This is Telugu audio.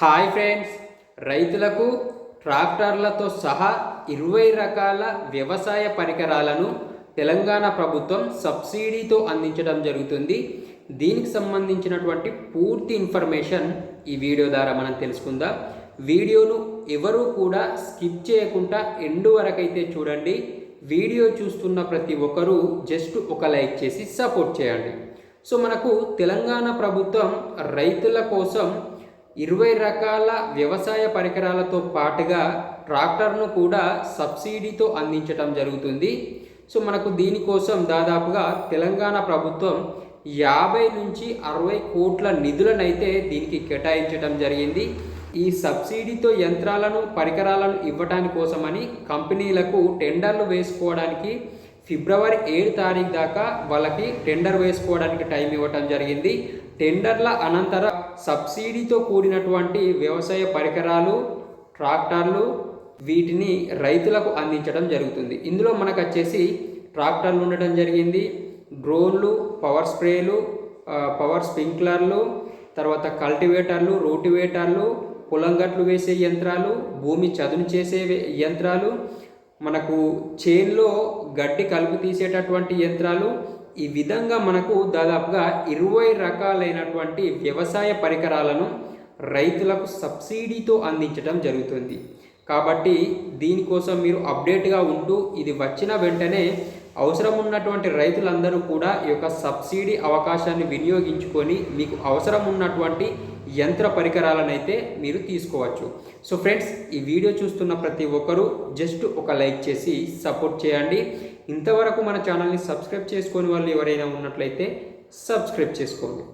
హాయ్ ఫ్రెండ్స్ రైతులకు ట్రాక్టర్లతో సహా ఇరవై రకాల వ్యవసాయ పరికరాలను తెలంగాణ ప్రభుత్వం సబ్సిడీతో అందించడం జరుగుతుంది. దీనికి సంబంధించినటువంటి పూర్తి ఇన్ఫర్మేషన్ ఈ వీడియో ద్వారా మనం తెలుసుకుందాం. వీడియోను ఎవరూ కూడా స్కిప్ చేయకుండా ఎండు వరకైతే చూడండి. వీడియో చూస్తున్న ప్రతి ఒక్కరూ జస్ట్ ఒక లైక్ చేసి సపోర్ట్ చేయండి. సో మనకు తెలంగాణ ప్రభుత్వం రైతుల కోసం ఇరవై రకాల వ్యవసాయ పరికరాలతో పాటుగా ట్రాక్టర్ను కూడా సబ్సిడీతో అందించడం జరుగుతుంది. సో మనకు దీనికోసం దాదాపుగా తెలంగాణ ప్రభుత్వం యాభై నుంచి అరవై కోట్ల నిధులనైతే దీనికి కేటాయించడం జరిగింది. ఈ సబ్సిడీతో యంత్రాలను పరికరాలను ఇవ్వటాని కోసమని కంపెనీలకు టెండర్లు వేసుకోవడానికి ఫిబ్రవరి ఏడు తారీఖు దాకా వాళ్ళకి టెండర్ వేసుకోవడానికి టైం ఇవ్వటం జరిగింది. టెండర్ల అనంతర సబ్సిడీతో కూడినటువంటి వ్యవసాయ పరికరాలు ట్రాక్టర్లు వీటిని రైతులకు అందించడం జరుగుతుంది. ఇందులో మనకు వచ్చేసి ట్రాక్టర్లు ఉండటం జరిగింది. డ్రోన్లు పవర్ స్ప్రేలు పవర్ స్ప్రింక్లర్లు తర్వాత కల్టివేటర్లు రోటివేటర్లు పొలం గట్లు వేసే యంత్రాలు భూమి చదును చేసే యంత్రాలు మనకు చేన్లో గడ్డి కలుపు తీసేటటువంటి యంత్రాలు ఈ విధంగా మనకు దాదాపుగా ఇరవై రకాలైనటువంటి వ్యవసాయ పరికరాలను రైతులకు సబ్సిడీతో అందించడం జరుగుతుంది. కాబట్టి దీనికోసం మీరు అప్డేట్గా ఉంటూ ఇది వచ్చిన వెంటనే అవసరం ఉన్నటువంటి రైతులందరూ కూడా ఈ యొక్క సబ్సిడీ అవకాశాన్ని వినియోగించుకొని మీకు అవసరం ఉన్నటువంటి యంత్ర పరికరాలనైతే మీరు తీసుకోవచ్చు. సో ఫ్రెండ్స్ ఈ వీడియో చూస్తున్న ప్రతి ఒక్కరూ జస్ట్ ఒక లైక్ చేసి సపోర్ట్ చేయండి. ఇంతవరకు మన ఛానల్ని సబ్స్క్రైబ్ చేసుకొని వాళ్ళు ఎవరైనా ఉన్నట్లయితే సబ్స్క్రైబ్ చేసుకోండి.